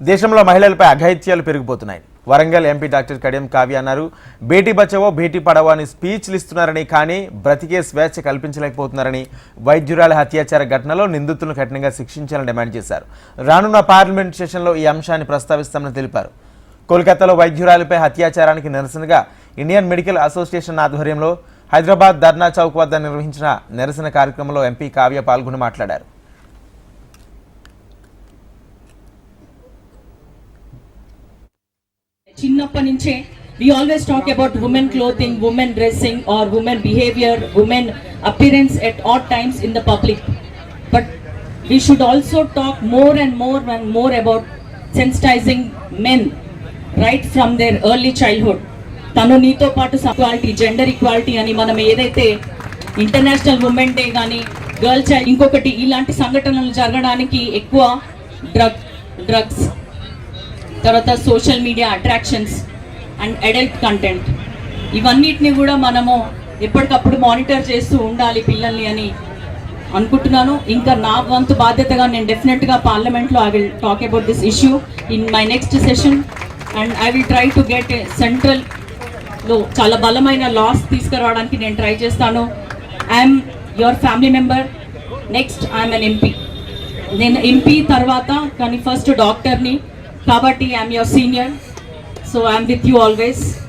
దేశంలో మహిళలపై అఘాయిత్యాలు పెరిగిపోతున్నాయి. వరంగల్ ఎంపీ డాక్టర్ కడియం కావ్య అన్నారు బేటీ బచావో బేటీ పడావో అని స్పీచ్లు ఇస్తున్నారని కానీ బ్రతికే స్వేచ్ఛ కల్పించలేకపోతున్నారని వైద్యురాల హత్యాచార ఘటనలో నిందితులను కఠినంగా శిక్షించాలని డిమాండ్ చేశారు. రానున్న పార్లమెంట్ సెషన్లో ఈ అంశాన్ని ప్రస్తావిస్తామని తెలిపారు. కోల్కతాలో వైద్యురాలిపై అత్యాచారానికి నిరసనగా ఇండియన్ మెడికల్ అసోసియేషన్ ఆధ్వర్యంలో హైదరాబాద్ ధర్నా చౌక్ వద్ద నిర్వహించిన నిరసన కార్యక్రమంలో ఎంపీ కావ్య పాల్గొని మాట్లాడారు. చిన్నప్పటి నుంచే we always talk about women clothing women dressing or women behaviour women appearance at all times in the public but we should also talk more and more and more about sensitising men right from their early childhood తను నీతో పాటు equality gender equality అని మనం ఏదైతే international women day కానీ girl child ఇంకొకటి ఇలాంటి సంఘటనలు జరగడానికి ఎక్కువ డ్రగ్ డ్రగ్స్ తర్వాత social media attractions and adult content ఇవన్నిటిని కూడా మనము ఎప్పటికప్పుడు మానిటర్ చేస్తూ ఉండాలి పిల్లల్ని అని అనుకుంటున్నాను. ఇంకా నా వంతు బాధ్యతగా నేను డెఫినెట్గా పార్లమెంట్లో I will talk about this issue in my next session and I will try to get సెంట్రల్లో చాలా బలమైన లాస్ తీసుకురావడానికి నేను ట్రై చేస్తాను. I'm your family member next I'm an MP నేను ఎంపీ తర్వాత కానీ ఫస్ట్ డాక్టర్ని Kabati, I'm your senior, so I'm with you always.